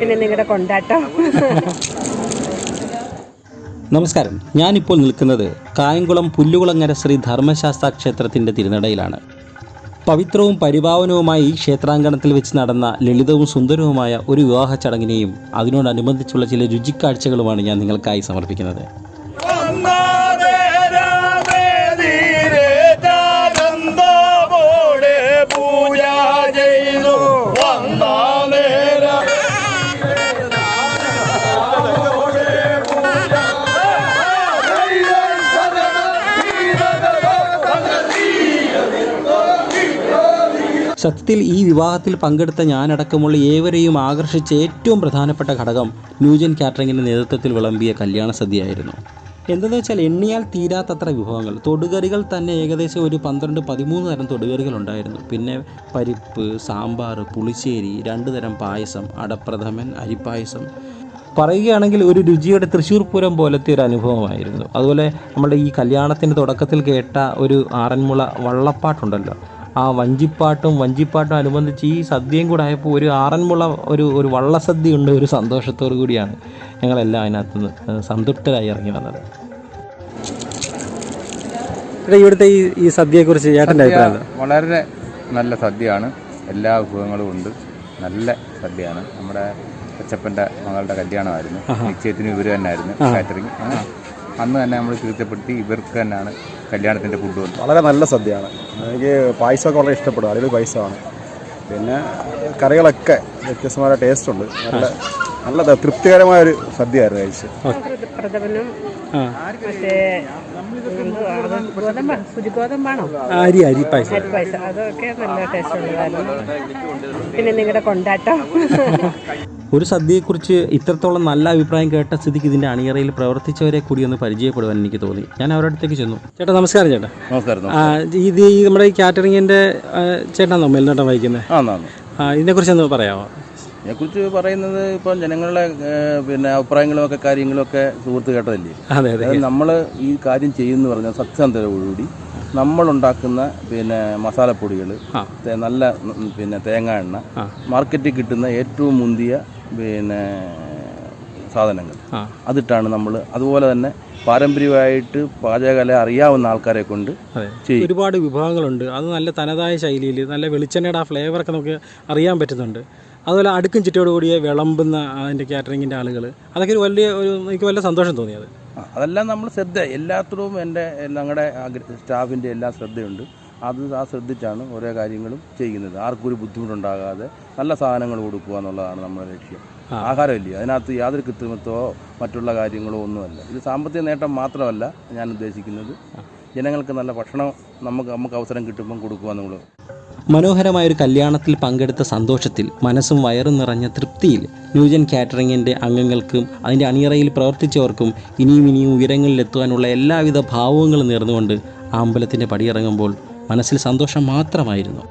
പിന്നെ നിങ്ങളുടെ കൊണ്ടാട്ടം. നമസ്കാരം. ഞാനിപ്പോൾ നിൽക്കുന്നത് കായംകുളം പുല്ലുകുളങ്ങര ശ്രീ ധർമ്മശാസ്ത്ര ക്ഷേത്രത്തിന്റെ തിരുനടയിലാണ്. പവിത്രവും പരിഭാവനവുമായി ഈ ക്ഷേത്രാങ്കണത്തിൽ വെച്ച് നടന്ന ലളിതവും സുന്ദരവുമായ ഒരു വിവാഹ ചടങ്ങിനെയും അതിനോടനുബന്ധിച്ചുള്ള ചില രുചിക്കാഴ്ചകളുമാണ് ഞാൻ നിങ്ങൾക്കായി സമർപ്പിക്കുന്നത്. സത്യത്തിൽ ഈ വിവാഹത്തിൽ പങ്കെടുത്ത ഞാനടക്കമുള്ള ഏവരെയും ആകർഷിച്ച ഏറ്റവും പ്രധാനപ്പെട്ട ഘടകം ന്യൂജൻ കാറ്ററിങ്ങിന്റെ നേതൃത്വത്തിൽ വിളമ്പിയ കല്യാണ സദ്യയായിരുന്നു. എന്തെന്ന് വെച്ചാൽ എണ്ണിയാൽ തീരാത്തത്ര വിഭവങ്ങൾ. തൊടുകറികൾ തന്നെ ഏകദേശം ഒരു പന്ത്രണ്ട് പതിമൂന്ന് തരം തൊടുകറികൾ ഉണ്ടായിരുന്നു. പിന്നെ പരിപ്പ് സാമ്പാർ പുളിശ്ശേരി രണ്ട് തരം പായസം അടപ്രഥമൻ അരിപ്പായസം. പറയുകയാണെങ്കിൽ ഒരു രുചിയുടെ തൃശ്ശൂർ പൂരം പോലത്തെ ഒരു അനുഭവമായിരുന്നു. അതുപോലെ നമ്മുടെ ഈ കല്യാണത്തിന്റെ തുടക്കത്തിൽ കേട്ട ഒരു ആറന്മുള വള്ളപ്പാട്ടുണ്ടല്ലോ. ആ വഞ്ചിപ്പാട്ടും വഞ്ചിപ്പാട്ടും അനുബന്ധിച്ച് ഈ സദ്യയും കൂടെ ആയപ്പോൾ ഒരു ആറന്മുള ഒരു ഒരു വള്ളസദ്യ ഉണ്ട് ഒരു സന്തോഷത്തോടു കൂടിയാണ് ഞങ്ങളെല്ലാം അതിനകത്തുനിന്ന് സംതൃപ്തരായി ഇറങ്ങി വന്നത്. ഇവിടുത്തെ ഈ ഈ സദ്യയെക്കുറിച്ച് ചേട്ടന്റെ അഭിപ്രായം വളരെ നല്ല സദ്യയാണ്. എല്ലാ വിഭവങ്ങളും ഉണ്ട്. നല്ല സദ്യയാണ്. നമ്മുടെ അച്ചപ്പന്റെ മകളുടെ കല്യാണമായിരുന്നു. നിശ്ചയത്തിന് ഇവർ തന്നെയായിരുന്നു കാറ്ററിംഗ് അങ്ങനെ അന്ന് തന്നെ നമ്മൾ തീർച്ചപ്പെടുത്തി ഇവർക്ക് തന്നെയാണ് കല്യാണത്തിന്റെ ഫുഡ് വന്നത്. വളരെ നല്ല സദ്യയാണ്. എനിക്ക് പായസമൊക്കെ വളരെ ഇഷ്ടപ്പെടും. അടിപൊളി പായസമാണ്. പിന്നെ കറികളൊക്കെ വ്യത്യസ്തമായ ടേസ്റ്റ് ഉണ്ട്. നല്ല നല്ല തൃപ്തികരമായ ഒരു സദ്യയായിരുന്നു കഴിച്ച് പ്രഥമനും മറ്റേ ഗോതമ്പ സുജി ഗോതമ്പാണോ? അരി അരി പായസം. അരി പായസം. അതൊക്കെ നല്ല ടേസ്റ്റ് ഉള്ളതായിരുന്നു പിന്നെ നിങ്ങളുടെ കൊണ്ടാട്ടം. ഒരു സദ്യയെക്കുറിച്ച് ഇത്രത്തോളം നല്ല അഭിപ്രായം കേട്ട സ്ഥിതിക്ക് ഇതിന്റെ അണിയറയിൽ പ്രവർത്തിച്ചവരെ കൂടി ഒന്ന് പരിചയപ്പെടുവാൻ എനിക്ക് തോന്നി. ഞാൻ അവരുടെ അടുത്തേക്ക് ചെന്നു. ചേട്ടാ നമസ്കാരം ചേട്ടാ. നമസ്കാരം ഇത് ഈ നമ്മുടെ ഈ കാറ്ററിങ്ങിന്റെ ചേട്ടനാണോ മേൽനോട്ടം വഹിക്കുന്നത് ഇതിനെ കുറിച്ച് ഇതിനെക്കുറിച്ച് ഒന്ന് പറയാമോ? ഇതിനെക്കുറിച്ച് പറയുന്നത് ഇപ്പം ജനങ്ങളുടെ പിന്നെ അഭിപ്രായങ്ങളും ഒക്കെ കാര്യങ്ങളും ഒക്കെ സുഹൃത്ത് കേട്ടതല്ലേ? അതെ അതെ. നമ്മൾ ഈ കാര്യം ചെയ്യുന്നു പറഞ്ഞാൽ സത്യസന്ധതയോടുകൂടി നമ്മളുണ്ടാക്കുന്ന പിന്നെ മസാലപ്പൊടികൾ നല്ല പിന്നെ തേങ്ങ എണ്ണ മാർക്കറ്റിൽ കിട്ടുന്ന ഏറ്റവും മുന്തിയ പിന്നെ സാധനങ്ങൾ. അതിട്ടാണ് നമ്മൾ അതുപോലെ തന്നെ പാരമ്പര്യമായിട്ട് പാചകകല അറിയാവുന്ന ആൾക്കാരെ കൊണ്ട് ഒരുപാട് വിഭവങ്ങളുണ്ട് അത് നല്ല തനതായ ശൈലിയിൽ നല്ല വെളിച്ചെണ്ണയുടെ ആ ഫ്ലേവറൊക്കെ നമുക്ക് അറിയാൻ പറ്റുന്നുണ്ട്. അതുപോലെ അടുക്കും ചിട്ടയോടുകൂടിയ വിളമ്പുന്ന അതിന്റെ കാറ്ററിങ്ങിന്റെ ആളുകൾ. അതൊക്കെ ഒരു വലിയ ഒരു എനിക്ക് വലിയ സന്തോഷം തോന്നിയത് അതെല്ലാം നമ്മൾ ശ്രദ്ധ എല്ലാത്തിലും എന്റെ ഞങ്ങളുടെ സ്റ്റാഫിന്റെ എല്ലാ ശ്രദ്ധയുണ്ട്. അത് ആ ശ്രദ്ധിച്ചാണ് ഓരോ കാര്യങ്ങളും ചെയ്യുന്നത്. ആർക്കും ഒരു ബുദ്ധിമുട്ടുണ്ടാകാതെ നല്ല സാധനങ്ങൾ കൊടുക്കുക എന്നുള്ളതാണ് നമ്മുടെ ലക്ഷ്യം. ആഹാരമില്ല? അതിനകത്ത് യാതൊരു കൃത്രിമത്വമോ മറ്റുള്ള കാര്യങ്ങളോ ഒന്നുമല്ല. ഇത് സാമ്പത്തിക നേട്ടം മാത്രമല്ല ഞാൻ ഉദ്ദേശിക്കുന്നത്. ജനങ്ങൾക്ക് നല്ല ഭക്ഷണം നമുക്ക് നമുക്ക് അവസരം കിട്ടുമ്പം കൊടുക്കുക എന്നുള്ളത്. മനോഹരമായ ഒരു കല്യാണത്തിൽ പങ്കെടുത്ത സന്തോഷത്തിൽ മനസ്സും വയറും നിറഞ്ഞ തൃപ്തിയിൽ ന്യൂജൻ കാറ്ററിങ്ങിന്റെ അംഗങ്ങൾക്കും അതിന്റെ അണിയറയിൽ പ്രവർത്തിച്ചവർക്കും ഇനിയും ഇനിയും ഉയരങ്ങളിലെത്തുവാനുള്ള എല്ലാവിധ ഭാവങ്ങളും നേർന്നുകൊണ്ട് അമ്പലത്തിന്റെ പടിയിറങ്ങുമ്പോൾ മനസ്സിൽ സന്തോഷം മാത്രമായിരുന്നു.